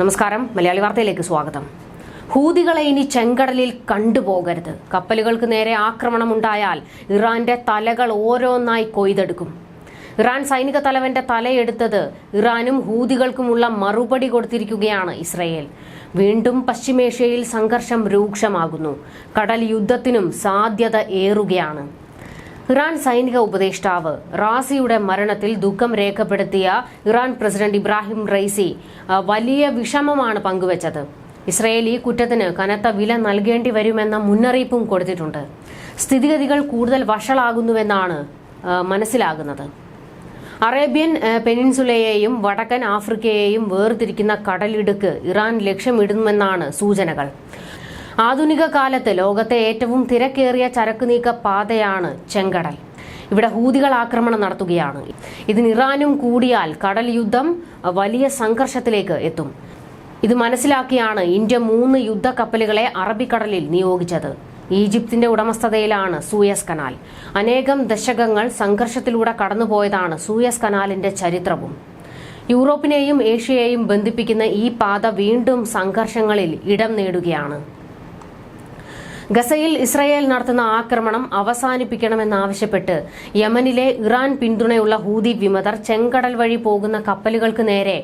നമസ്കാരം. മലയാളി വാർത്തയിലേക്ക് സ്വാഗതം. ഹൂതികളെ ഇനി ചെങ്കടലിൽ കണ്ടുപോകരുത്. കപ്പലുകൾക്ക് നേരെ ആക്രമണം ഉണ്ടായാൽ ഇറാന്റെ തലകൾ ഓരോന്നായി കൊയ്തെടുക്കും. ഇറാൻ സൈനിക തലവന്റെ തലയെടുത്തത് ഇറാനും ഹൂതികൾക്കുമുള്ള മറുപടി കൊടുത്തിരിക്കുകയാണ് ഇസ്രയേൽ. വീണ്ടും പശ്ചിമേഷ്യയിൽ സംഘർഷം രൂക്ഷമാകുന്നു. കടൽ യുദ്ധത്തിനും സാധ്യത ഏറുകയാണ്. ഇറാൻ സൈനിക ഉപദേഷ്ടാവ് റാസിയുടെ മരണത്തിൽ ദുഃഖം രേഖപ്പെടുത്തിയ ഇറാൻ പ്രസിഡന്റ് ഇബ്രാഹിം റൈസി വലിയ വിഷമമാണ് പങ്കുവച്ചത്. ഇസ്രയേൽ ഈ കുറ്റത്തിന് കനത്ത വില നൽകേണ്ടി വരുമെന്ന മുന്നറിയിപ്പും കൊടുത്തിട്ടുണ്ട്. സ്ഥിതിഗതികൾ കൂടുതൽ വഷളാകുന്നുവെന്നാണ് മനസ്സിലാകുന്നത്. അറേബ്യൻ പെനിൻസുലയെയും വടക്കൻ ആഫ്രിക്കയെയും വേർതിരിക്കുന്ന കടലിടുക്ക് ഇറാൻ ലക്ഷ്യമിടുന്നുവെന്നാണ് സൂചനകൾ. ആധുനിക കാലത്ത് ലോകത്തെ ഏറ്റവും തിരക്കേറിയ ചരക്ക് നീക്ക പാതയാണ് ചെങ്കടൽ. ഇവിടെ ഹൂതികൾ ആക്രമണം നടത്തുകയാണ്. ഇതിന് ഇറാനും കൂടിയാൽ കടൽ യുദ്ധം വലിയ സംഘർഷത്തിലേക്ക് എത്തും. ഇത് മനസ്സിലാക്കിയാണ് ഇന്ത്യ മൂന്ന് യുദ്ധക്കപ്പലുകളെ അറബിക്കടലിൽ നിയോഗിച്ചത്. ഈജിപ്തിന്റെ ഉടമസ്ഥതയിലാണ് സൂയസ് കനാൽ. അനേകം ദശകങ്ങൾ സംഘർഷത്തിലൂടെ കടന്നുപോയതാണ് സൂയസ് കനാലിന്റെ ചരിത്രവും. യൂറോപ്പിനെയും ഏഷ്യയെയും ബന്ധിപ്പിക്കുന്ന ഈ പാത വീണ്ടും സംഘർഷങ്ങളിൽ ഇടം നേടുകയാണ്. ഗസയിൽ ഇസ്രായേൽ നടത്തുന്ന ആക്രമണം അവസാനിപ്പിക്കണമെന്നാവശ്യപ്പെട്ട് യമനിലെ ഇറാൻ പിന്തുണയുള്ള ഹൂതി വിമതർ ചെങ്കടൽ വഴി പോകുന്ന കപ്പലുകൾക്ക് നേരെ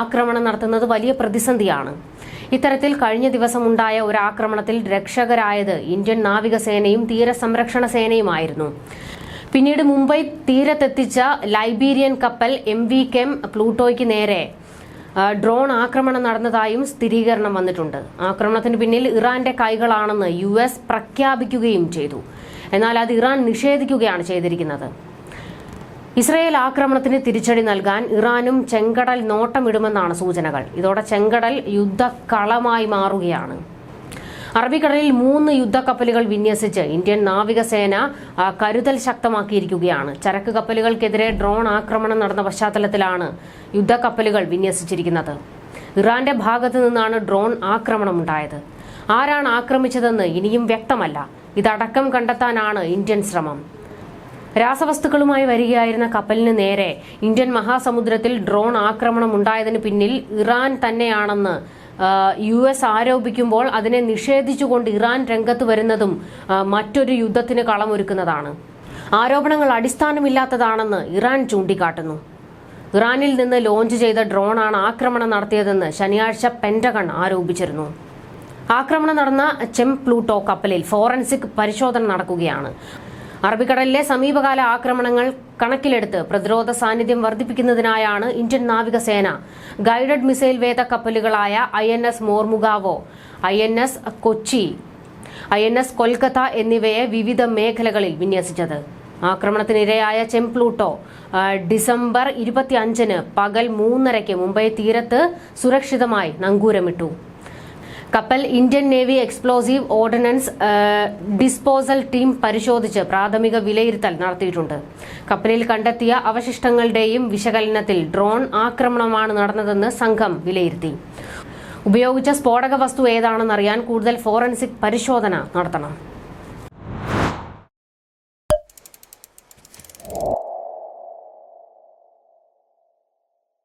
ആക്രമണം നടത്തുന്നത് വലിയ പ്രതിസന്ധിയാണ്. ഇത്തരത്തിൽ കഴിഞ്ഞ ദിവസമുണ്ടായ ഒരു ആക്രമണത്തിൽ രക്ഷകരായത് ഇന്ത്യൻ നാവികസേനയും തീരസംരക്ഷണ സേനയുമായിരുന്നു. പിന്നീട് മുംബൈ തീരത്തെത്തിച്ച ലൈബീരിയൻ കപ്പൽ എം വി കെം പ്ലൂട്ടോയ്ക്ക് നേരെ ഡ്രോൺ ആക്രമണം നടന്നതായും സ്ഥിരീകരണം വന്നിട്ടുണ്ട്. ആക്രമണത്തിന് പിന്നിൽ ഇറാന്റെ കൈകളാണെന്ന് യു എസ് പ്രഖ്യാപിക്കുകയും ചെയ്തു. എന്നാൽ അത് ഇറാൻ നിഷേധിക്കുകയാണ് ചെയ്തിരിക്കുന്നത്. ഇസ്രയേൽ ആക്രമണത്തിന് തിരിച്ചടി നൽകാൻ ഇറാനും ചെങ്കടൽ നോട്ടമിടുമെന്നാണ് സൂചനകൾ. ഇതോടെ ചെങ്കടൽ യുദ്ധക്കളമായി മാറുകയാണ്. അറബിക്കടലിൽ മൂന്ന് യുദ്ധക്കപ്പലുകൾ വിന്യസിച്ച് ഇന്ത്യൻ നാവികസേന കരുതൽ ശക്തമാക്കിയിരിക്കുകയാണ്. ചരക്ക് കപ്പലുകൾക്കെതിരെ ഡ്രോൺ ആക്രമണം നടന്ന പശ്ചാത്തലത്തിലാണ് യുദ്ധക്കപ്പലുകൾ വിന്യസിച്ചിരിക്കുന്നത്. ഇറാന്റെ ഭാഗത്തു നിന്നാണ് ഡ്രോൺ ആക്രമണം ഉണ്ടായത് ആരാണ് ആക്രമിച്ചതെന്ന് ഇനിയും വ്യക്തമല്ല. ഇതടക്കം കണ്ടെത്താനാണ് ഇന്ത്യൻ ശ്രമം. രാസവസ്തുക്കളുമായി വരികയായിരുന്ന കപ്പലിന് നേരെ ഇന്ത്യൻ മഹാസമുദ്രത്തിൽ ഡ്രോൺ ആക്രമണം ഉണ്ടായതിന് പിന്നിൽ ഇറാൻ തന്നെയാണെന്ന് യു എസ് ആരോപിക്കുമ്പോൾ അതിനെ നിഷേധിച്ചുകൊണ്ട് ഇറാൻ രംഗത്ത് വരുന്നതും മറ്റൊരു യുദ്ധത്തിന് കളമൊരുക്കുന്നതാണ്. ആരോപണങ്ങൾ അടിസ്ഥാനമില്ലാത്തതാണെന്ന് ഇറാൻ ചൂണ്ടിക്കാട്ടുന്നു. ഇറാനിൽ നിന്ന് ലോഞ്ച് ചെയ്ത ഡ്രോണാണ് ആക്രമണം നടത്തിയതെന്ന് ശനിയാഴ്ച പെന്റകൺ ആരോപിച്ചിരുന്നു. ആക്രമണം നടന്ന ചെം പ്ലൂട്ടോ കപ്പലിൽ ഫോറൻസിക് പരിശോധന നടക്കുകയാണ്. അറബിക്കടലിലെ സമീപകാല ആക്രമണങ്ങൾ കണക്കിലെടുത്ത് പ്രതിരോധ സാന്നിധ്യം വർദ്ധിപ്പിക്കുന്നതിനായാണ് ഇന്ത്യൻ നാവികസേന ഗൈഡഡ് മിസൈൽ വേദ കപ്പലുകളായ I N S Mormugao I N S Kochi I N S Kolkata എന്നിവയെ വിവിധ മേഖലകളിൽ വിന്യസിച്ചത്. ആക്രമണത്തിനിരയായ ചെംപ്ലൂട്ടോ ഡിസംബർ ഇരുപത്തിയഞ്ചിന് പകൽ മൂന്നരയ്ക്ക് മുംബൈ തീരത്ത് സുരക്ഷിതമായി നങ്കൂരമിട്ടു. കപ്പൽ Indian navy explosive ordnance disposal team പരിശോധിച്ച് പ്രാഥമിക വിലയിരുത്തൽ നടത്തിയിട്ടുണ്ട്. കപ്പലിൽ കണ്ടെത്തിയ അവശിഷ്ടങ്ങളുടെയും വിശകലനത്തിൽ ഡ്രോൺ ആക്രമണമാണ് നടന്നതെന്ന് സംഘം വിലയിരുത്തി. ഉപയോഗിച്ച സ്ഫോടക വസ്തു ഏതാണെന്നറിയാൻ കൂടുതൽ ഫോറൻസിക് പരിശോധന നടത്തണം.